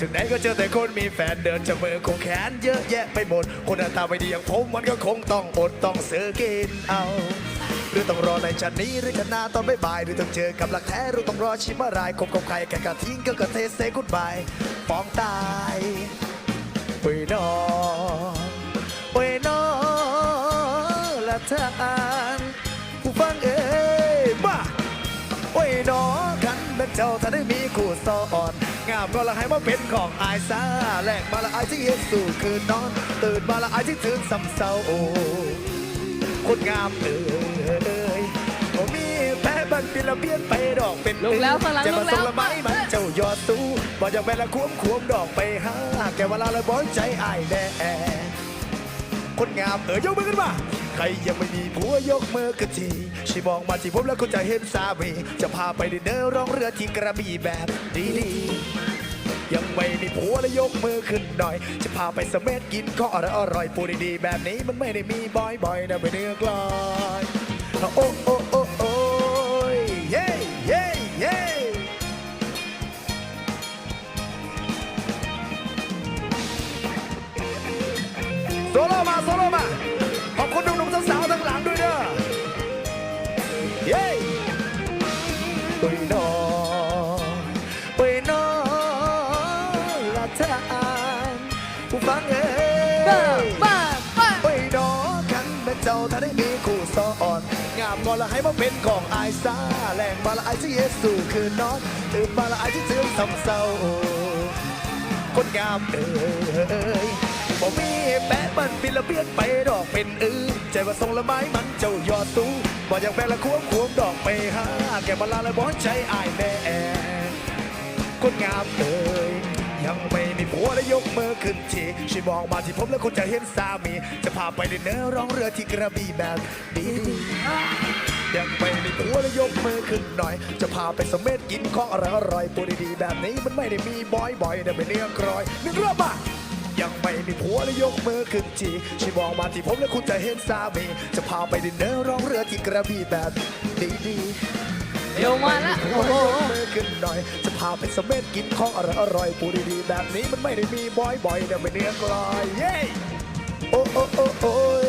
ถึงไหนก็เจอแต่คนมีแฟนเดินจะมือคงแขนเยอะแยะไปหมด คนหน้าตาไม่ดีอย่างผมมันก็คงต้องอดต้องซื้อกินเอาหรือต้องรอในชันนี้หรือกันนาตอนบ่ายหรือต้องเจอกับหลักแท้หรือต้องรอชิมอะไรคบกับใครแค่กระทิ้งก็กระเทเซกุดบายฟ้องตายไปนอไปนอละทานผู้ฟังเอ้ยมาโอ้ยนอกันเป็นเจ้าถ้าได้มีคู่ซ้อน งามก็ละให้มาเป็นของอายซาแหลกมาละอายที่เฮ็ดสู่คืนนอน ตื่นมาละอายที่ถึงสำเศร้าโอ้คนงามเอ้ยโอ้มีแพ้บันเป็นระเบียนไปดอกเป็นลงแล้วข้างหลังจะมาลงแล้วส่งละไม้มันเจ้ายอดสู้บอกอยากแม่ละควมควมดอกไปหาแกเวลาละบอยใจอายแน่คนงามเออยกมือขึ้นมาใครยังไม่มีผัวยกมือขึ้นทีช่วยมองมาที่ผมแล้วคุณจะเห็นสามีจะพาไปดินเนอร์ร้องเรือที่กระบี่แบบดีๆ ยังไม่มีผัวแล้วยกมือขึ้นหน่อย จะพาไปเสเม็ดกินข้าวอร่อยอร่อยปูดีๆแบบนี้มันไม่ได้มีบ่อยๆนะไม่เนื้อกลอยโอ้โอ้โอ้โอ้ยเย้เย้เย้โซโลมาโซโลมาขอบคุณหนุ่มๆสาวๆทั้งหลังด้วยเด้อเย้ ทานผู้ฟังเอ้บ้ายบ้าบ้าปุยนอขันเป็นเจ้าถ้าได้มีคู่ซ้อนงามก็ละให้มาเป็นของอายซาแรงมาละอายที่เยซูคือนอนตื่นมาละอายที่ถึงสำเศร้าคนงามเอ้ยบอกมีแปะมันบินละเบียนไปดอกเป็นอื้อใจว่าทรงละไม้มันเจ้ายอดตู้บอกอยากแปะละควงควงดอกไปหาแกมาลาละบอใจอายแน่คนงามเอ้ย ยังไม่มีผัวและยกมือขึ้นทีช่วยมองมาที่ผมแล้วคุณจะเห็นสามี จะพาไปดินเนอร์ร้องเรือที่กระบี่แบบดียังไม่มีผัวแล้วยกมือขึ้นหน่อยจะพาไปสมเม็ดกินของอร่อยอร่อยปูดีๆแบบนี้มันไม่ได้มีบ่อยๆแต่เป็นเรื่อกรอยนึ่งรอบมายังไม่มีผัวแล้วยกมือขึ้นทีช่วยมองมาที่ผมแล้วคุณจะเห็นสามีจะพาไปดินเนอร์ร้องเรือที่กระบี่แบบดีๆเร็วมาละโอ้โหมีผัว ขึ้นหน่อย จะพาไปสมเม็ดกินของอร่อยอร่อยปูดีๆแบบนี้มันไม่ได้มีบ่อยๆแต่เป็นเนื้อกลอยเย้โอ้โอ้โอ้โอ้